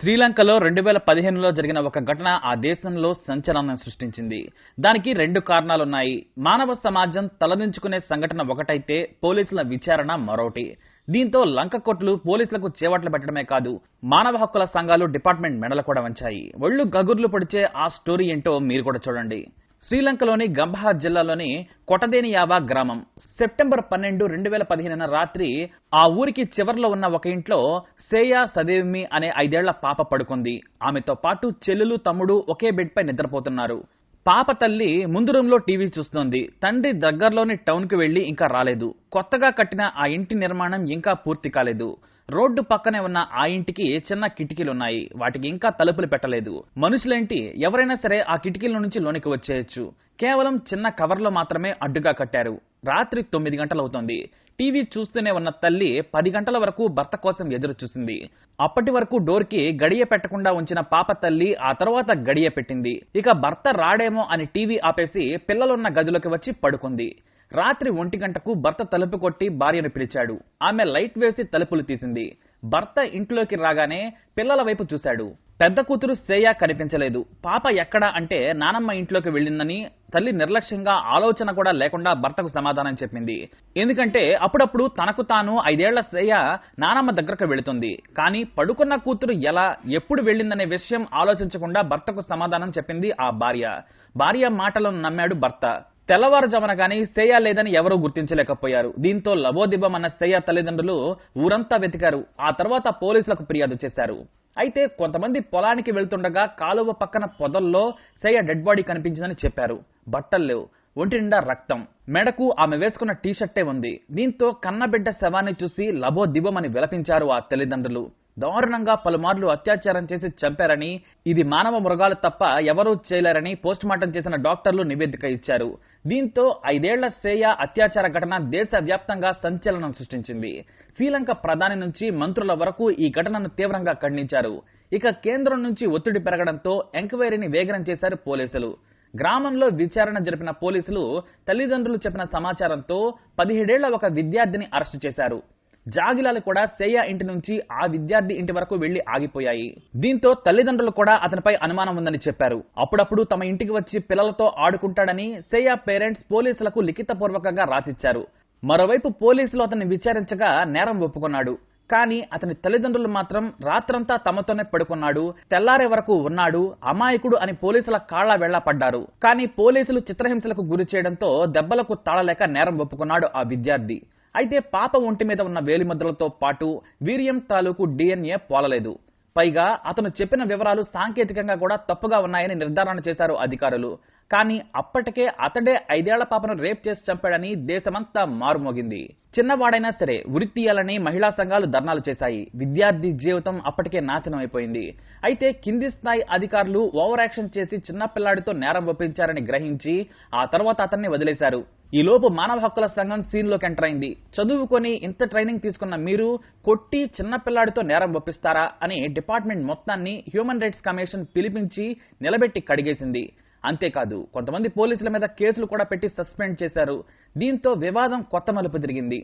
శ్రీలంకలో రెండు వేల పదిహేనులో జరిగిన ఒక ఘటన ఆ దేశంలో సంచలనం సృష్టించింది. దానికి రెండు కారణాలున్నాయి. మానవ సమాజం తలదించుకునే సంఘటన ఒకటైతే పోలీసుల విచారణ మరొకటి. దీంతో లంక కొట్లు పోలీసులకు చేవట్లు పెట్టడమే కాదు మానవ హక్కుల సంఘాలు డిపార్ట్మెంట్ మెడలు కూడా వంచాయి. ఒళ్ళు గగుర్లు పొడిచే ఆ స్టోరీ ఏంటో మీరు కూడా చూడండి. శ్రీలంకలోని గంబహార్ జిల్లాలోని కొటదేనియావా గ్రామం. సెప్టెంబర్ పన్నెండు రెండు వేల పదిహేనున రాత్రి ఆ ఊరికి చివర్లో ఉన్న ఒక ఇంట్లో సేయా సదేవ్మి అనే ఐదేళ్ళ పాప పడుకుంది. ఆమెతో పాటు చెల్లెలు తమ్ముడు ఒకే బెడ్ పై నిద్రపోతున్నారు. పాప తల్లి ముందు రూమ్ టీవీ చూస్తోంది. తండ్రి దగ్గరలోని టౌన్కి వెళ్ళి వెళ్ళి ఇంకా రాలేదు. కొత్తగా కట్టిన ఆ ఇంటి నిర్మాణం ఇంకా పూర్తి కాలేదు. రోడ్డు పక్కనే ఉన్న ఆ ఇంటికి చిన్న కిటికీలున్నాయి. వాటికి ఇంకా తలుపులు పెట్టలేదు. మనుషులేంటి? ఎవరైనా సరే ఆ కిటికీల నుంచి లోనికి వచ్చేయచ్చు. కేవలం చిన్న కవర్లో మాత్రమే అడ్డుగా కట్టారు. రాత్రి తొమ్మిది గంటలవుతోంది. టీవీ చూస్తూనే ఉన్న తల్లి పది గంటల వరకు భర్త కోసం ఎదురు చూసింది. అప్పటి వరకు డోర్కి గడియ పెట్టకుండా ఉంచిన పాప తల్లి ఆ తర్వాత గడియ పెట్టింది. ఇక భర్త రాడేమో అని టీవీ ఆపేసి పిల్లలున్న గదిలోకి వచ్చి పడుకుంది. రాత్రి ఒంటి గంటకు భర్త తలుపు కొట్టి భార్యను పిలిచాడు. ఆమె లైట్ వేసి తలుపులు తీసింది. భర్త ఇంట్లోకి రాగానే పిల్లల వైపు చూశాడు. పెద్ద కూతురు శ్రేయ కనిపించలేదు. పాప ఎక్కడా అంటే నానమ్మ ఇంట్లోకి వెళ్ళిందని తల్లి నిర్లక్ష్యంగా ఆలోచన కూడా లేకుండా భర్తకు సమాధానం చెప్పింది. ఎందుకంటే అప్పుడప్పుడు తనకు తాను ఐదేళ్ళ శ్రేయ నానమ్మ దగ్గరకు వెళుతుంది. కానీ పడుకున్న కూతురు ఎలా ఎప్పుడు వెళ్ళిందనే విషయం ఆలోచించకుండా భర్తకు సమాధానం చెప్పింది ఆ భార్య. భార్య మాటలను నమ్మాడు భర్త. తెల్లవారుజామున కానీ శ్రేయ లేదని ఎవరూ గుర్తించలేకపోయారు. దీంతో లబోదిబం అన్న శ్రేయ తల్లిదండ్రులు ఊరంతా వెతికారు. ఆ తర్వాత పోలీసులకు ఫిర్యాదు చేశారు. అయితే కొంతమంది పొలానికి వెళ్తుండగా కాలువ పక్కన పొదల్లో శ్రేయ డెడ్ బాడీ కనిపించిందని చెప్పారు. బట్టలు ఒంటి నిండా రక్తం. మెడకు ఆమె వేసుకున్న టీషర్టే ఉంది. దీంతో కన్నబిడ్డ శవాన్ని చూసి లబో అని విలపించారు ఆ తల్లిదండ్రులు. దారుణంగా పలుమార్లు అత్యాచారం చేసి చంపారని ఇది మానవ మృగాలు తప్ప ఎవరూ చేయలేరని పోస్టుమార్టం చేసిన డాక్టర్లు నివేదిక ఇచ్చారు. దీంతో ఐదేళ్ళ సేయ అత్యాచార ఘటన దేశవ్యాప్తంగా సంచలనం సృష్టించింది. శ్రీలంక ప్రధాని నుంచి మంత్రుల వరకు ఈ ఘటనను తీవ్రంగా ఖండించారు. ఇక కేంద్రం నుంచి ఒత్తిడి పెరగడంతో ఎంక్వైరీని వేగనం చేశారు పోలీసులు. గ్రామంలో విచారణ జరిపిన పోలీసులు తల్లిదండ్రులు చెప్పిన సమాచారంతో పదిహేడేళ్ళ ఒక విద్యార్థిని అరెస్టు చేశారు. జాగిలాలు కూడా సేయ ఇంటి నుంచి ఆ విద్యార్థి ఇంటి వరకు వెళ్ళి ఆగిపోయాయి. దీంతో తల్లిదండ్రులు కూడా అతనిపై అనుమానం ఉందని చెప్పారు. అప్పుడప్పుడు తమ ఇంటికి వచ్చి పిల్లలతో ఆడుకుంటాడని సేయ పేరెంట్స్ పోలీసులకు లిఖితపూర్వకంగా రాసిచ్చారు. మరోవైపు పోలీసులు అతన్ని విచారించగా నేరం ఒప్పుకున్నాడు. కానీ అతని తల్లిదండ్రులు మాత్రం రాత్రంతా తమతోనే పడుకున్నాడు తెల్లారే వరకు ఉన్నాడు అమాయకుడు అని పోలీసుల కాళ్ళ వెళ్ళపడ్డారు కానీ పోలీసులు చిత్రహింసలకు గురి చేయడంతో దెబ్బలకు తాళలేక నేరం ఒప్పుకున్నాడు ఆ విద్యార్థి. అయితే పాప ఒంటి మీద ఉన్న వేలిముద్రలతో పాటు వీర్యం తాలూకు డిఎన్ఏ పోలలేదు. పైగా అతను చెప్పిన వివరాలు సాంకేతికంగా కూడా తప్పుగా ఉన్నాయని నిర్ధారణ చేశారు అధికారులు. కానీ అప్పటికే అతడే ఐదేళ్ళ పాపను రేప్ చేసి చంపాడని దేశమంతా మారుమోగింది. చిన్నవాడైనా సరే ఉరి తీయాలని మహిళా సంఘాలు ధర్నాలు చేశాయి. విద్యార్థి జీవితం అప్పటికే నాశనం అయిపోయింది అయితే కింది స్థాయి అధికారులు ఓవర్ యాక్షన్ చేసి చిన్నపిల్లాడితో నేరం ఒప్పించారని గ్రహించి ఆ తర్వాత అతన్ని వదిలేశారు. ఈ లోపు మానవ హక్కుల సంఘం సీన్లోకి ఎంటర్ అయింది. చదువుకొని ఇంత ట్రైనింగ్ తీసుకున్న మీరు కొట్టి చిన్నపిల్లాడితో నేరం ఒప్పిస్తారా అని డిపార్ట్మెంట్ మొత్తాన్ని హ్యూమన్ రైట్స్ కమిషన్ పిలిపించి నిలబెట్టి కడిగేసింది. అంతేకాదు కొంతమంది పోలీసుల మీద కేసులు కూడా పెట్టి సస్పెండ్ చేశారు. దీంతో వివాదం కొత్త మలుపు తిరిగింది.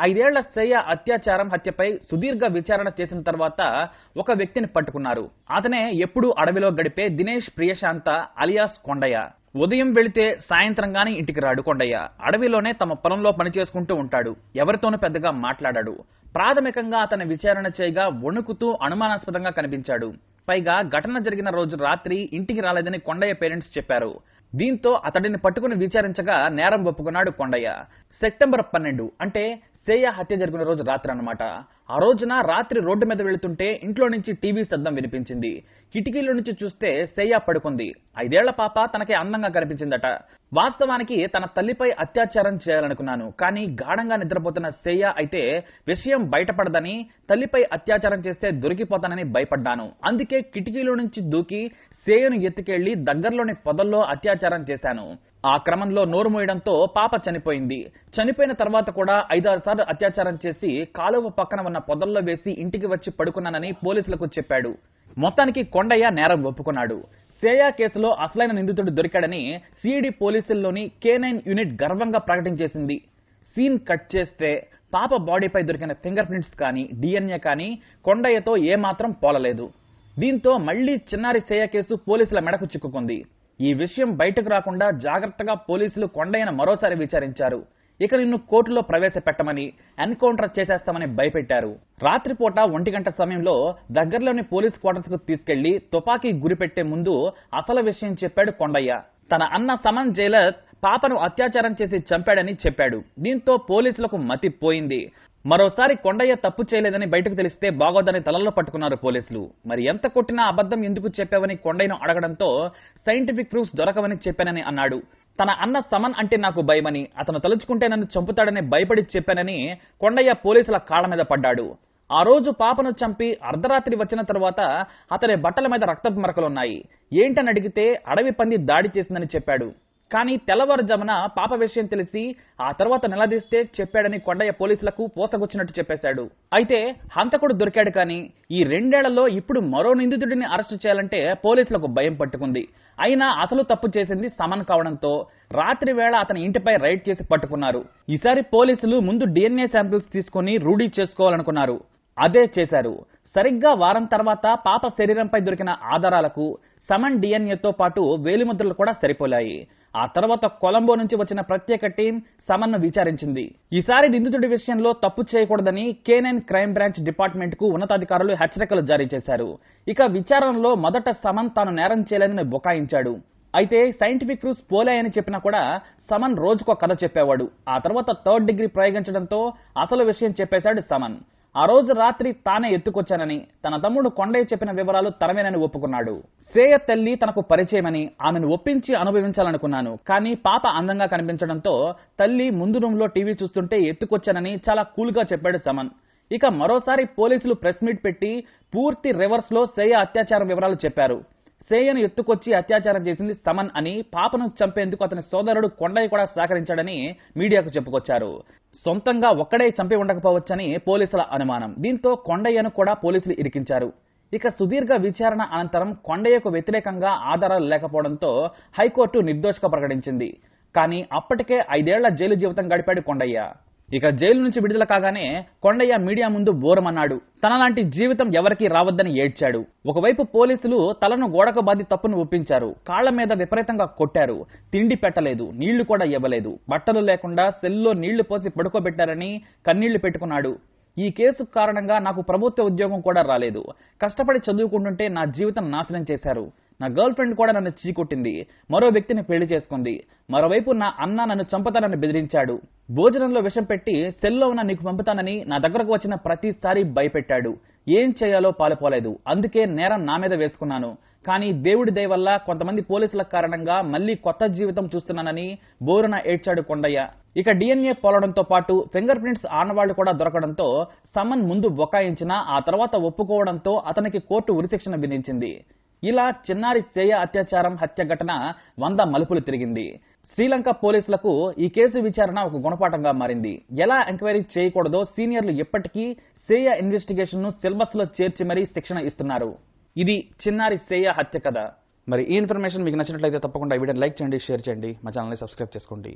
ఐదేళ్ళ శ్రేయ అత్యాచారం హత్యపై సుదీర్ఘ విచారణ చేసిన తర్వాత ఒక వ్యక్తిని పట్టుకున్నారు. అతనే ఎప్పుడూ అడవిలో గడిపే దినేష్ ప్రియశాంత అలియాస్ కొండయ్య. ఉదయం వెళితే సాయంత్రం గాని ఇంటికి రాడు కొండయ్య. అడవిలోనే తమ పొలంలో పని చేసుకుంటూ ఉంటాడు. ఎవరితోనూ పెద్దగా మాట్లాడాడు. ప్రాథమికంగా అతని విచారణ చేయగా వణుకుతూ అనుమానాస్పదంగా కనిపించాడు. పైగా ఘటన జరిగిన రోజు రాత్రి ఇంటికి రాలేదని కొండయ్య పేరెంట్స్ చెప్పారు. దీంతో అతడిని పట్టుకుని విచారించగా నేరం ఒప్పుకున్నాడు కొండయ్య. సెప్టెంబర్ పన్నెండు అంటే సేయ హత్య జరిగిన రోజు రాత్రి అనమాట ఆ రోజున రాత్రి రోడ్డు మీద వెళుతుంటే ఇంట్లో నుంచి టీవీ శబ్దం వినిపించింది. కిటికీలో నుంచి చూస్తే సేయ పడుకుంది. ఐదేళ్ళ పాప తనకి అందంగా కనిపించిందట. వాస్తవానికి తన తల్లిపై అత్యాచారం చేయాలనుకున్నాను. కానీ గాఢంగా నిద్రపోతున్న సేయ అయితే విషయం బయటపడదని తల్లిపై అత్యాచారం చేస్తే దొరికిపోతానని భయపడ్డాను. అందుకే కిటికీలో నుంచి దూకి సేయను ఎత్తుకెళ్ళి దగ్గరలోని పొదల్లో అత్యాచారం చేశాను. ఆ క్రమంలో నోరు మూయడంతో పాప చనిపోయింది. చనిపోయిన తర్వాత కూడా ఐదారు సార్లు అత్యాచారం చేసి కాలువ పక్కన ఉన్న పొదల్లో వేసి ఇంటికి వచ్చి పడుకున్నానని పోలీసులకు చెప్పాడు. మొత్తానికి కొండయ్య నేరం ఒప్పుకున్నాడు. సేయా కేసులో అసలైన నిందితుడు దొరికాడని సిఐడి పోలీసుల్లోని కే నైన్ యూనిట్ గర్వంగా ప్రకటించేసింది. సీన్ కట్ చేస్తే పాప బాడీపై దొరికిన ఫింగర్ ప్రింట్స్ కానీ డిఎన్ఏ కానీ కొండయ్యతో ఏమాత్రం పోలలేదు. దీంతో మళ్ళీ చిన్నారి సేయ కేసు పోలీసుల మెడకు చిక్కుకుంది. ఈ విషయం బయటకు రాకుండా జాగ్రత్తగా పోలీసులు కొండయ్యను మరోసారి విచారించారు. ఇక నిన్ను కోర్టులో ప్రవేశపెట్టమని ఎన్కౌంటర్ చేసేస్తామని భయపెట్టారు. రాత్రిపూట ఒంటి గంట సమయంలో దగ్గరలోని పోలీస్ క్వార్టర్స్కు తీసుకెళ్ళి తుపాకీ గురిపెట్టే ముందు అసలు విషయం చెప్పాడు కొండయ్య. తన అన్న సమన్ జైలర్ పాపను అత్యాచారం చేసి చంపాడని చెప్పాడు. దీంతో పోలీసులకు మతి పోయింది. మరోసారి కొండయ్య తప్పు చేయలేదని బయటకు తెలిస్తే బాగోదని తలల్లో పట్టుకున్నారు పోలీసులు. మరి ఎంత కొట్టినా అబద్ధం ఎందుకు చెప్పావని కొండయ్యను అడగడంతో సైంటిఫిక్ ప్రూఫ్స్ దొరకవని చెప్పానని అన్నాడు. తన అన్న సమన్ అంటే నాకు భయమని అతను తలుచుకుంటే నన్ను చంపుతాడని భయపడి చెప్పానని కొండయ్య పోలీసుల కాళ్ళ మీద పడ్డాడు. ఆ రోజు పాపను చంపి అర్ధరాత్రి వచ్చిన తర్వాత అతని బట్టల మీద రక్తపు మరకలున్నాయి. ఏంటని అడిగితే అడవి పంది దాడి చేసిందని చెప్పాడు. కానీ తెల్లవారుజామున పాప విషయం తెలిసి ఆ తర్వాత నిలదీస్తే చెప్పాడని కొండయ్య పోలీసులకు పోసగొచ్చినట్టు చెప్పేశాడు. అయితే హంతకుడు దొరికాడు కానీ ఈ రెండేళ్ళలో ఇప్పుడు మరో నిందితుడిని అరెస్టు చేయాలంటే పోలీసులకు భయం పట్టుకుంది. అయినా అసలు తప్పు చేసింది సమన్ కావడంతో రాత్రి వేళ అతని ఇంటిపై రైడ్ చేసి పట్టుకున్నారు. ఈసారి పోలీసులు ముందు డిఎన్ఏ శాంపిల్స్ తీసుకుని రూఢీ చేసుకోవాలనుకున్నారు. అదే చేశారు. సరిగ్గా వారం తర్వాత పాప శరీరంపై దొరికిన ఆధారాలకు సమన్ డిఎన్ఏతో పాటు వేలిముద్రలు కూడా సరిపోలాయి. ఆ తర్వాత కొలంబో నుంచి వచ్చిన ప్రత్యేక టీం సమన్ను విచారించింది. ఈసారి నిందితుడి విషయంలో తప్పు చేయకూడదని కేనైన్ క్రైమ్ బ్రాంచ్ డిపార్ట్మెంట్కు ఉన్నతాధికారులు హెచ్చరికలు జారీ చేశారు. ఇక విచారణలో మొదట సమన్ తాను నేరం చేయలేదని బుకాయించాడు. అయితే సైంటిఫిక్ ప్రూఫ్స్ పోలాయని చెప్పినా కూడా సమన్ రోజుకో కథ చెప్పేవాడు. ఆ తర్వాత థర్డ్ డిగ్రీ ప్రయోగించడంతో అసలు విషయం చెప్పేశాడు సమన్. ఆ రోజు రాత్రి తానే ఎత్తుకొచ్చానని తన తమ్ముడు కొండయ్య చెప్పిన వివరాలు తనమేనని ఒప్పుకున్నాడు. శేయ తల్లి తనకు పరిచయమని ఆమెను ఒప్పించి అనుభవించాలనుకున్నాను. కానీ పాప అందంగా కనిపించడంతో తల్లి ముందు రూమ్లో టీవీ చూస్తుంటే ఎత్తుకొచ్చానని చాలా కూల్గా చెప్పాడు సమన్. ఇక మరోసారి పోలీసులు ప్రెస్ మీట్ పెట్టి పూర్తి రివర్స్లో సేయ అత్యాచారం వివరాలు చెప్పారు. సేయను ఎత్తుకొచ్చి అత్యాచారం చేసింది సమన్ అని పాపను చంపేందుకు అతని సోదరుడు కొండయ్య కూడా సహకరించాడని మీడియాకు చెప్పుకొచ్చారు. సొంతంగా ఒక్కడే చంపి ఉండకపోవచ్చని పోలీసుల అనుమానం. దీంతో కొండయ్యను కూడా పోలీసులు ఇరికించారు. ఇక సుదీర్ఘ విచారణ అనంతరం కొండయ్యకు వ్యతిరేకంగా ఆధారాలు లేకపోవడంతో హైకోర్టు నిర్దోషక ప్రకటించింది. కానీ అప్పటికే ఐదేళ్ళ జైలు జీవితం గడిపాడు కొండయ్య. ఇక జైలు నుంచి విడుదల కాగానే కొండయ్య మీడియా ముందు బోరమన్నాడు. తనలాంటి జీవితం ఎవరికీ రావద్దని ఏడ్చాడు. ఒకవైపు పోలీసులు తలను గోడకు బాధి తప్పును ఒప్పించారు. కాళ్ళ మీద విపరీతంగా కొట్టారు. తిండి పెట్టలేదు. నీళ్ళు కూడా ఇవ్వలేదు. బట్టలు లేకుండా సెల్లో నీళ్ళు పోసి పడుకోబెట్టారని కన్నీళ్ళు పెట్టుకున్నాడు. ఈ కేసు కారణంగా నాకు ప్రభుత్వ ఉద్యోగం కూడా రాలేదు. కష్టపడి చదువుకుంటుంటే నా జీవితం నాశనం చేశారు. నా గర్ల్ ఫ్రెండ్ కూడా నన్ను చీకొట్టింది. మరో వ్యక్తిని పెళ్ళి చేసుకుంది. మరోవైపు నా అన్న నన్ను చంపుతానని బెదిరించాడు. భోజనంలో విషం పెట్టి సెల్లో ఉన్న నీకు పంపుతానని నా దగ్గరకు వచ్చిన ప్రతిసారి భయపెట్టాడు. ఏం చేయాలో పాలుపోలేదు. అందుకే నేరం నా మీద వేసుకున్నాను. కానీ దేవుడి దయ వల్ల కొంతమంది పోలీసుల కారణంగా మళ్ళీ కొత్త జీవితం చూస్తున్నానని బోరున ఏడ్చాడు కొండయ్య. ఇక డిఎన్ఏ పోలడంతో పాటు ఫింగర్ ప్రింట్స్ ఆనవాళ్ళు కూడా దొరకడంతో సమన్ ముందు బొకాయించినా ఆ తర్వాత ఒప్పుకోవడంతో అతనికి కోర్టు ఉరిశిక్షణ విధించింది. ఇలా చిన్నారి సేయ అత్యాచారం హత్య ఘటన వంద మలుపులు తిరిగింది. శ్రీలంక పోలీసులకు ఈ కేసు విచారణ ఒక గుణపాఠంగా మారింది. ఎలా ఎంక్వైరీ చేయకూడదో సీనియర్లు ఇప్పటికీ సేయ ఇన్వెస్టిగేషన్ను సిలబస్లో చేర్చి మరీ శిక్షణ ఇస్తున్నారు. ఇది చిన్నారి సేయ హత్య కథ. మరి ఈ ఇన్ఫర్మేషన్ మీకు నచ్చినట్లయితే తప్పకుండా ఈ వీడియోని లైక్ చేయండి షేర్ చేయండి మా ఛానల్ని సబ్స్క్రైబ్ చేసుకోండి.